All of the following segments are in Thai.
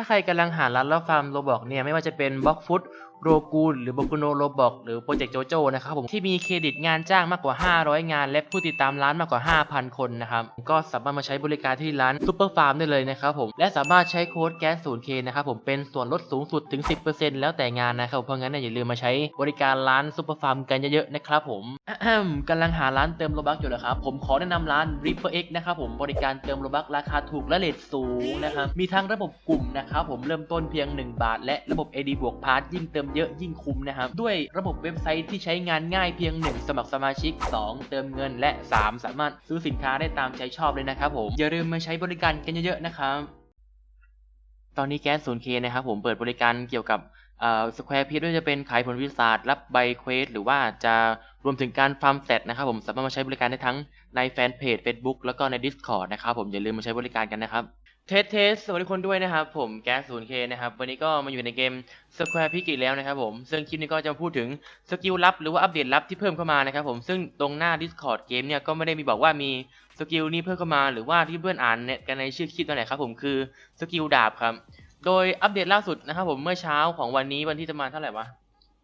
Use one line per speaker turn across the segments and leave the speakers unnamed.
ถ้าใครกำลังหาร้านรับฟาร์มโรบอกเนี่ยไม่ว่าจะเป็นบล็อกฟุต โรกูนหรือ b o ก u โนโรบอกหรือโปรเจกต์โจโจนะครับผมที่มีเครดิตงานจ้างมากกว่า 500 งาน และผู้ติดตามร้านมากกว่า 5,000 คนนะครับก็สามารถมาใช้บริการที่ร้านซูเปอร์ฟาร์มได้เลยนะครับผมและสามารถใช้โค้ดแก๊ส 0K นย์เคนะครับผมเป็นส่วนลดสูงสุดถึง 10%แล้วแต่งานนะครับเพราะงั้นอย่าลืมมาใช้บริการร้านซูเปอร์ฟาร์มกันเยอะๆนะครับผมอะแฮมกำลังหาร้านเติมโลบักอยู่เหรอครับผมขอแนะนำร้าน Reaper X นะครับผมบริการเติมโลบักราคาถูกและเรทสูงนะครับมีทั้งระบบกลุ่มนะครับผมเริ่มต้นเพียง 1 บาท และระบบ AD บวกพาร์ทยิ่งเติมเยอะยิ่งคุ้มนะครับ ด้วยระบบเว็บไซต์ที่ใช้งานง่ายเพียง 1 สมัครสมาชิก 2 เติมเงินและ 3 สามารถซื้อสินค้าได้ตามใจชอบเลยนะครับผมอย่าลืมมาใช้บริการกันเยอะๆนะครับตอนนี้แก๊ส 0K นย์เคนะครับผมเปิดบริการเกี่ยวกับสแควร์พีด้วยจะเป็นขายผลวิทยาศาสตร์รับใบเควสหรือว่าจะรวมถึงการฟาร์มแซดนะครับผมสามารถมาใช้บริการได้ทั้งในแฟนเพจ Facebook แล้วก็ใน Discord นะครับผมอย่าลืมมาใช้บริการกันนะครับ เทสเทสสวัสดีคนด้วยนะครับ ผมแก๊ส 0K นย์เคนะครับ วันนี้ก็มาอยู่ในเกม Square p i c อีกแล้วนะครับผม ซึ่งคลิปนี้ก็จะมาพูดถึงสกิลลับหรือว่าอัปเดตลับที่เพิ่มเข้ามานะครับผม ซึ่งตรงหน้า Discord เกมเนี่ยก็ไม่ได้มีบอกว่ามีสกิลนี้เพิ่มเข้ามาหรือว่าที่เพื่อนอ่านกันในชื่อคลิปนั่นแหละครับผมคือสกิลดาบครับ โดยอัปเดตล่าสุดนะครับผมเมื่อเช้าของวันนี้วันที่จะมาเท่าไหร่วะ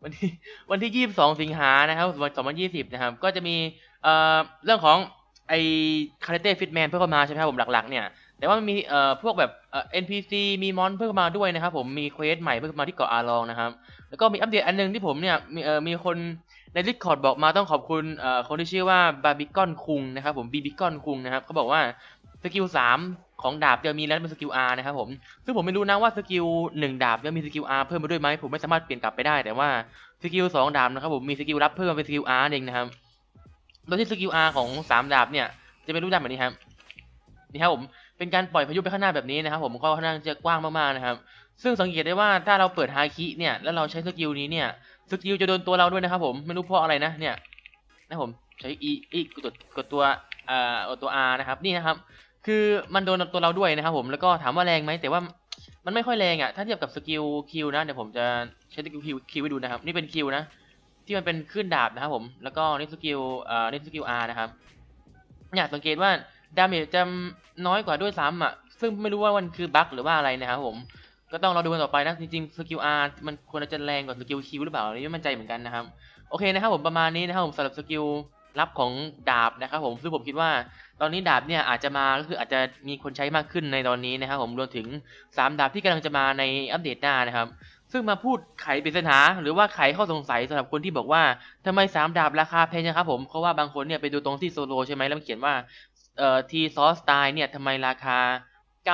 วันที่วันที่ 22 สิงหานะครับ2020 นะครับ ก็จะมีเอ่อเรื่องของไอคาราเต้ฟิตแมนเพิ่มเข้ามาใช่ไหมครับผมหลักๆเนี่ย แต่ว่ามีเอ่อพวกแบบเอ่อ NPC มีมอนเพิ่มมาด้วยนะครับผมมีเควสใหม่เพิ่มมาที่เกาะอาลองนะครับ แล้วก็มีอัปเดตอันหนึงที่ผมเนี่ยมีเอ่อมีคนใน Discord บอกมาต้องขอบคุณเอ่อคนที่ชื่อว่าบาร์บีคอนคุงนะครับผมบีบีคอนคุงนะครับเขาบอกว่าสกิล3ของดาบจะมีแล้วเป็นสกิล R นะครับผม ซึ่งผมไม่รู้นะว่าสกิลหนึ่งดาบจะมีสกิล R เพิ่มมาด้วยไหมผมไม่สามารถเปลี่ยนกลับไปได้ แต่ว่าสกิลสองดาบนะครับผมมีสกิลรับเพิ่มมาเป็นสกิล R เองนะครับโดยที่สกิล R ของสามดาบเนี่ยจะเป็นรูปดานแบบนี้ครับ นี่ครับผม เป็นการปล่อยพายุไปข้างหน้าแบบนี้นะครับผมก็ค่อนข้างจะกว้างมากๆนะครับ ซึ่งสังเกตได้ว่าถ้าเราเปิดฮาคิเนี่ยแล้วเราใช้สกิลนี้เนี่ยสกิลจะโดนตัวเราด้วยนะครับผมไม่รู้เพราะอะไรนะเนี่ยนะผมใช้ E อีกดกดตัวเอ่อกดตัว R นะครับนี่นะครับ คือมันโดนตัวเราด้วยนะครับ ผมแล้วก็ถามว่าแรงไหมแต่ว่ามันไม่ค่อยแรงอะถ้าเทียบกับสกิลคิวนะเดี๋ยวผมจะใช้สกิลคิวคิวให้ดูนะครับ นี่เป็นคิวนะที่มันเป็นขึ้นดาบนะครับผมแล้วก็นี่สกิลเอ่อนี่สกิลอาร์นะครับเนี่ยสังเกตว่า ดาเมจจะน้อยกว่าด้วยซ้ำอะ ซึ่งไม่รู้ว่ามันคือบั๊กหรือว่าอะไรนะครับผม ก็ต้องรอดูกันต่อไปนะ จริงๆ สกิลอาร์มันควรจะแรงกว่าสกิลคิวหรือเปล่าอันนี้ไม่มั่นใจเหมือนกันนะครับ โอเคนะครับผมประมาณนี้นะครับผมสำหรับสกิลลับของดาบนะครับผมซึ่งผมคิดว่า ตอนนี้ดาบเนี่ยอาจจะมาก็คืออาจจะมีคนใช้มากขึ้นในตอนนี้นะครับผมรวมถึง 3 ดาบที่กำลังจะมาในอัปเดตหน้านะครับซึ่งมาพูดไขปริศนาหรือว่าไขข้อสงสัยสำหรับคนที่บอกว่าทำไม 3 ดาบราคาแพงนะครับผมเพราะว่าบางคนเนี่ยไปดูตรงที่โซโลใช่ไหมแล้วเขียนว่า เอ่อทีซอสตล์เนี่ยทำไมราคา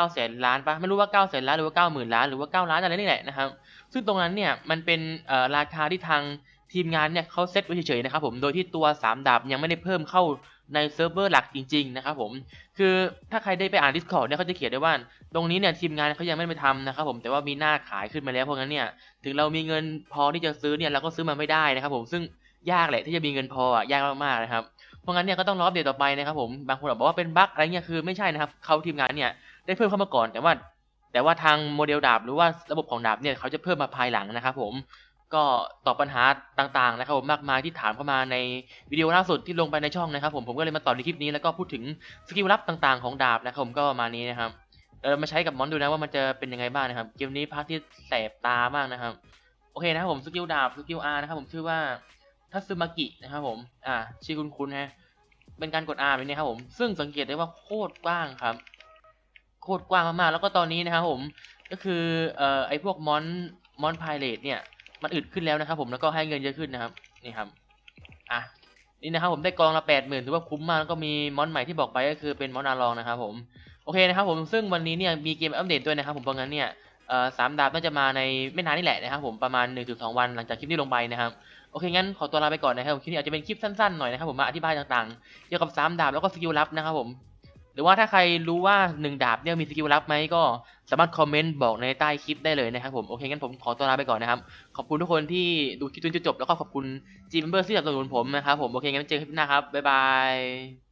9แสนล้านปะไม่รู้ว่า 9 แสนล้านหรือว่า 9 หมื่นล้านหรือว่า 9 ล้านอะไรนี่แหละนะครับ ซึ่งตรงนั้นเนี่ยมันเป็นเอ่อราคาที่ทางทีมงานเนี่ยเขาเซตไว้เฉยๆนะครับผม โดยที่ตัว 3 ดาบยังไม่ได้เพิ่มเข้าในเซิร์ฟเวอร์หลักจริง ๆ นะครับผม คือถ้าใครได้ไปอ่าน Discord เนี่ยเขาจะเขียนได้ว่า ตรงนี้เนี่ยทีมงานเขายังไม่ได้ไปทำนะครับผม แต่ว่ามีหน้าขายขึ้นมาแล้วเพราะงั้นเนี่ยถึงเรามีเงินพอที่จะซื้อเนี่ยเราก็ซื้อมาไม่ได้นะครับผม ซึ่งยากแหละที่จะมีเงินพออะยากมากๆนะครับ เพราะงั้นเนี่ยก็ต้องรออัปเดตต่อไปนะครับผมบางคนบอกว่าเป็นบั๊กอะไรเงี้ยคือไม่ใช่นะครับเขาทีมงานเนี่ยได้เพิ่มเข้ามาก่อนแต่ว่า แต่ว่าทางโมเดลดาบหรือว่าระบบของดาบเนี่ยเขาจะเพิ่มมาภายหลังนะครับผมก็ตอบปัญหาต่างๆนะครับผมมากมายที่ถามเข้ามาในวิดีโอล่าสุดที่ลงไปในช่องนะครับผมผมก็เลยมาตอบในคลิปนี้แล้วก็พูดถึงสกิลลับต่างๆของดาบนะครับผมก็ประมาณนี้นะครับเออมาใช้กับมอนดูนะว่ามันจะเป็นยังไงบ้างนะครับเกมนี้พาร์ทที่แสบตามากนะครับโอเคนะครับผมสกิลดาบสกิลอาร์นะครับผมชื่อว่า ทัตสึมากินะครับผม อ่าชื่อคุ้นๆฮะ เป็นการกด R แบบนี้ครับผม ซึ่งสังเกตได้ว่าโคตรกว้างครับ โคตรกว้างมากๆ แล้วก็ตอนนี้นะครับผม ก็คือเอ่อไอพวกมอนมอนพายเลตเนี่ย มันอึดขึ้นแล้วนะครับผม แล้วก็ให้เงินเยอะขึ้นนะครับ นี่ครับ อะ นี่นะครับผมได้กองละแปดหมื่นถือว่าคุ้มมาก แล้วก็มีมอนใหม่ที่บอกไปก็คือเป็นมอนอาลองนะครับผม โอเคนะครับผม ซึ่งวันนี้เนี่ยมีเกมอัปเดตด้วยนะครับผม เพราะงั้นเนี่ยสามดาบน่าจะมาในไม่นานนี่แหละนะครับผมประมาณ1นถึงสวันหลังจากคลิปนี้ลงไปนะครับ โอเคงั้นขอตัวลาไปก่อนนะครับผมคลิปนี้อาจจะเป็นคลิปสั้นๆหน่อยนะครับผมมาอธิบายต่างๆ เกี่ยวกับสามดาบแล้วก็สกิลลับนะครับผมหรือว่าถ้าใครรู้ว่าหนึ่งดาบเนี่ยมีสกิลลับไหมก็สามารถคอมเมนต์บอกในใต้คลิปได้เลยนะครับผมโอเคงั้นผมขอตัวลาไปก่อนนะครับ ขอบคุณทุกคนที่ดูคลิปจนจบแล้วก็ขอบคุณ G Member ที่สนับสนุนผมนะครับผมโอเคงั้นเจอกันคลิปหน้าครับบ๊ายบาย